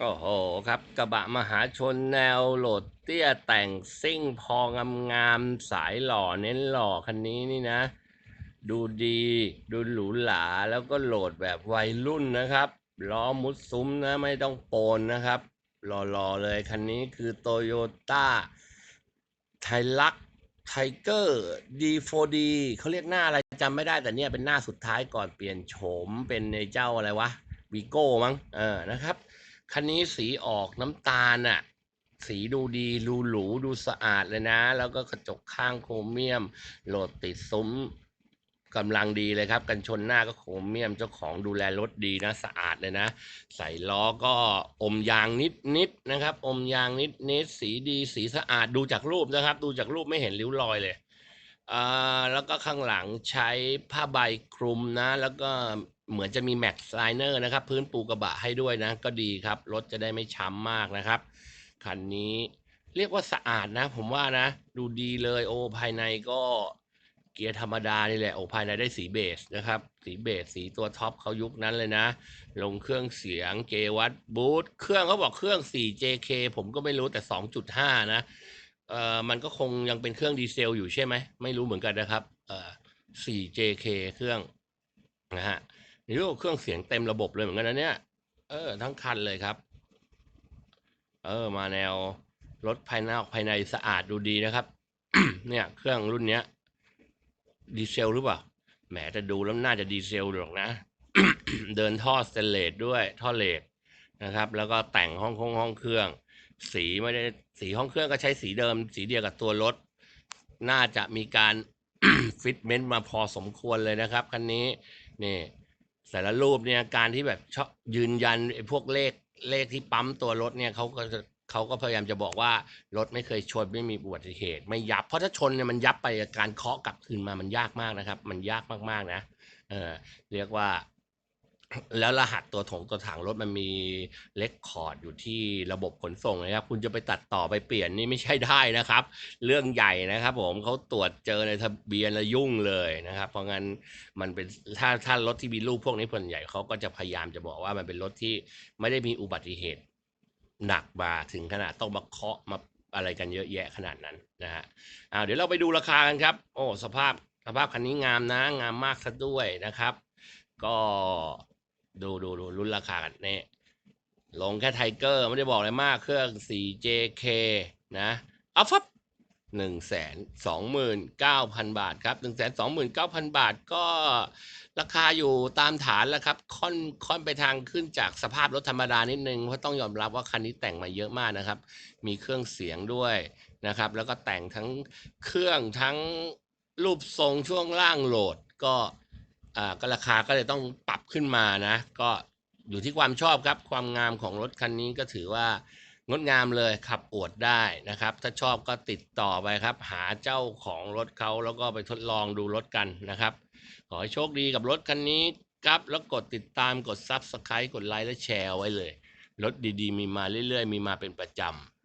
โอ้โหครับกระบะมหาชนแนวโหลดเตี้ยแต่งซิ่งพองงามๆสายหล่อเน้นหล่อคันนี้นี่นะ ดูดีดูหรูหราแล้วก็โหลดแบบวัยรุ่นนะครับล้อมุดซุ้มนะไม่ต้องโปนนะครับหล่อๆเลยคันนี้คือโตโยต้าไทลักไทเกอร์ D4D เขาเรียกหน้าอะไรจำไม่ได้แต่เนี่ยเป็นหน้าสุดท้ายก่อนเปลี่ยนโฉมเป็นในเจ้าอะไรวะวีโก้มั้งเออนะครับ คันนี้สีออกน้ำตาลอะสีดูดีดูหรูดูสะอาดเลยนะ แล้วก็กระจกข้างโครเมียม โหลดติดซุ้มกำลังดีเลยครับ กันชนหน้าก็โครเมียมเจ้าของดูแลรถดีนะ สะอาดเลยนะ ใส่ล้อก็อมยางนิดนิดๆนะครับ อมยางนิดนิดสีดีสีสะอาดดูจากรูปนะครับ ดูจากรูปไม่เห็นริ้วรอยเลยอ่าแล้วก็ข้างหลังใช้ผ้าใบคลุมนะ แล้วก็ เหมือนจะมีแม็กซ์ไลเนอร์นะครับ พื้นปูกระบะให้ด้วยนะ ก็ดีครับ รถจะได้ไม่ช้ำมากนะครับคันนี้เรียกว่าสะอาดนะ ผมว่านะ ดูดีเลยโอ้ภายในก็เกียร์ธรรมดานี่แหละโอ้ภายในได้สีเบสนะครับ สีเบสสีตัวท็อปเขายุคนั้นเลยนะ ลงเครื่องเสียงเกวัตบูทเครื่องเขาบอกเครื่อง 4JK ผมก็ไม่รู้แต่ 2.5 นะเอ่อมันก็คงยังเป็นเครื่องดีเซลอยู่ใช่ไหมไม่รู้เหมือนกันนะครับเอ่อ 4JK เครื่องนะฮะ นี่ก็เครื่องเสียงเต็มระบบเลยเหมือนกันนะเนี่ย เออ ทั้งคันเลยครับ เออ มาแนวรถภายนอกภายในสะอาดดูดีนะครับ เนี่ย เครื่องรุ่นเนี้ย ดีเซลหรือเปล่า แหมแต่ดูแล้วน่าจะดีเซลหรอกนะ เดินท่อสเตนเลสด้วย ท่อเหล็กนะครับ แล้วก็แต่งห้องคงห้องเครื่อง สีไม่ได้สีห้องเครื่องก็ใช้สีเดิม สีเดียวกับตัวรถ น่าจะมีการฟิตเมนต์มาพอสมควรเลยนะครับคันนี้นี่ แต่ละรูปเนี่ยการที่แบบชอบยืนยันไอ้พวกเลขเลขที่ปั๊มตัวรถเนี่ยเขาก็จะเขาก็พยายามจะบอกว่ารถไม่เคยชนไม่มีอุบัติเหตุ ไม่ยับ เพราะถ้าชนเนี่ยมันยับไปการเคาะกลับคืนมามันยากมากนะครับ มันยากมากๆนะเออเรียกว่า แล้วรหัสตัวถงตัวถังรถมันมีเลคคอร์ดอยู่ที่ระบบขนส่งนะครับ คุณจะไปตัดต่อไปเปลี่ยนนี่ไม่ใช่ได้นะครับ เรื่องใหญ่นะครับ ผมเขาตรวจเจอในทะเบียนแล้วยุ่งเลยนะครับ เพราะงั้นมันเป็นถ้าถ้ารถที่มีรูปพวกนี้ส่วนใหญ่เขาก็จะพยายามจะบอกว่ามันเป็นรถที่ไม่ได้มีอุบัติเหตุหนักมาถึงขนาดต้องมาเคาะมาอะไรกันเยอะแยะขนาดนั้นนะฮะอ่าเดี๋ยวเราไปดูราคากันครับ โอ้สภาพสภาพคันนี้งามนะ งามมากซะด้วยนะครับ ก็ ดูดูดูรุ่นราคากันนี่ลงแค่ไทเกอร์ไม่ได้บอกอะไรมากเครื่อง 4JK นะเอาฟับหนึ่งแสนสองหมื่นเก้าพันบาทครับหนึ่งแสนสองหมื่นเก้าพันบาทก็ราคาอยู่ตามฐานแล้วครับ ค่อนค่อนไปทางขึ้นจากสภาพรถธรรมดานิดนึง เพราะต้องยอมรับว่าคันนี้แต่งมาเยอะมากนะครับ มีเครื่องเสียงด้วยนะครับ แล้วก็แต่งทั้งเครื่องทั้งรูปทรงช่วงล่างโหลดก็ อ่าก็ราคาก็เลยต้องปรับขึ้นมานะ ก็อยู่ที่ความชอบครับ ความงามของรถคันนี้ก็ถือว่างดงามเลยขับอวดได้นะครับ ถ้าชอบก็ติดต่อไปครับ หาเจ้าของรถเขาแล้วก็ไปทดลองดูรถกันนะครับ ขอให้โชคดีกับรถคันนี้ครับแล้วกดติดตามกด Subscribe กดไลค์และแชร์ไว้เลย รถดีๆ มีมาเรื่อยๆ มีมาเป็นประจำ